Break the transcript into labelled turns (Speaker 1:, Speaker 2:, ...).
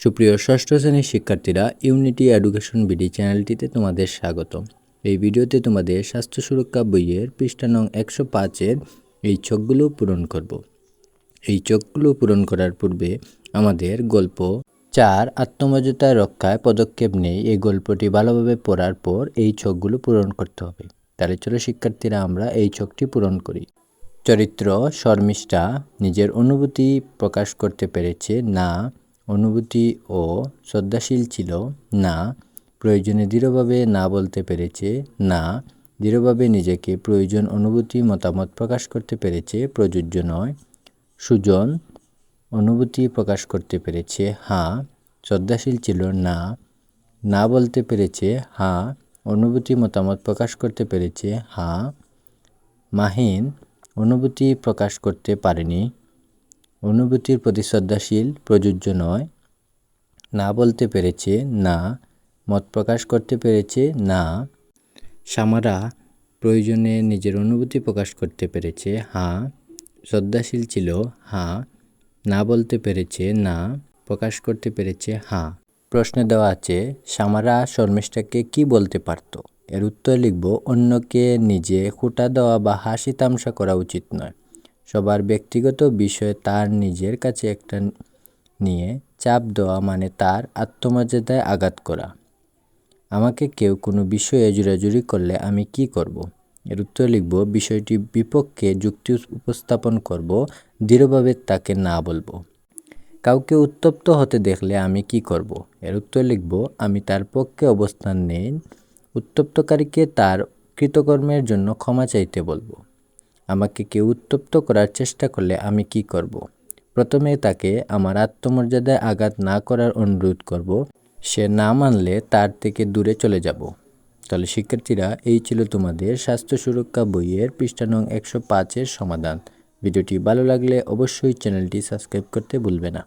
Speaker 1: সুপ্রিয় ষষ্ঠ শ্রেণির শিক্ষার্থীরা ইউনিটি এডুকেশন বিডি চ্যানেলটিতে তোমাদের স্বাগত এই ভিডিওতে তোমাদের স্বাস্থ্য সুরক্ষা বইয়ের পৃষ্ঠা নং একশো পাঁচের এই ছকগুলো পূরণ করব। এই চোখগুলো পূরণ করার পূর্বে আমাদের গল্প চার, আত্মমর্যাদা রক্ষায় পদক্ষেপ নেই। এই গল্পটি ভালোভাবে পড়ার পর এই চোখগুলো পূরণ করতে হবে। তাহলে চলো শিক্ষার্থীরা, আমরা এই চোখটি পূরণ করি। চরিত্র শর্মিষ্ঠা নিজের অনুভূতি প্রকাশ করতে পেরেছে না অনুভূতি ও শ্রদ্ধাশীল ছিল। না, প্রয়োজনে দৃঢ়ভাবে না বলতে পেরেছে, না, দৃঢ়ভাবে নিজেকে প্রয়োজন অনুভূতি মতামত প্রকাশ করতে পেরেছে, প্রযোজ্য নয়। সুজন, অনুভূতি প্রকাশ করতে পেরেছে হ্যাঁ শ্রদ্ধাশীল ছিল, না না বলতে পেরেছে হ্যাঁ অনুভূতি মতামত প্রকাশ করতে পেরেছে হ্যাঁ মাহিন, অনুভূতি প্রকাশ করতে পারেনি। অনুভূতির প্রতি শ্রদ্ধাশীল, প্রযোজ্য নয়। না বলতে পেরেছে না, মত প্রকাশ করতে পেরেছে না। সামারা প্রয়োজনে নিজের অনুভূতি প্রকাশ করতে পেরেছে হ্যাঁ শ্রদ্ধাশীল ছিল হ্যাঁ না বলতে পেরেছে না, প্রকাশ করতে পেরেছে হ্যাঁ প্রশ্নে দেওয়া আছে, সামারা শর্মিষ্ঠাকে কি বলতে পারত? এর উত্তর লিখব, অন্যকে নিজে খুঁটা দেওয়া বা হাসি তামসা করা উচিত নয়। সবার ব্যক্তিগত বিষয়ে তার নিজের কাছে একটা নিয়ে চাপ দেওয়া মানে তার আত্মমর্যাদায় আঘাত করা আমাকে কেউ কোনো বিষয়ে জোরাজুরি করলে আমি কি করব। এর উত্তর লিখব, বিষয়টি বিপক্ষে যুক্তি উপস্থাপন করব, দৃঢ়ভাবে তাকে না বলব কাউকে উত্তপ্ত হতে দেখলে আমি কি করব। এর উত্তর লিখব, আমি তার পক্ষে অবস্থান নেই, উত্তপ্তকারীকে তার কৃতকর্মের জন্য ক্ষমা চাইতে বলব আমাকে কেউ উত্তপ্ত করার চেষ্টা করলে আমি কি করব। প্রথমে তাকে আমার আত্মমর্যাদায় আঘাত না করার অনুরোধ করব। সে না মানলে তার থেকে দূরে চলে যাব। তাহলে শিক্ষার্থীরা, এই ছিল তোমাদের স্বাস্থ্য সুরক্ষা বইয়ের পৃষ্ঠা নং একশো পাঁচের সমাধান। ভিডিওটি ভালো লাগলে অবশ্যই চ্যানেলটি সাবস্ক্রাইব করতে ভুলবে না।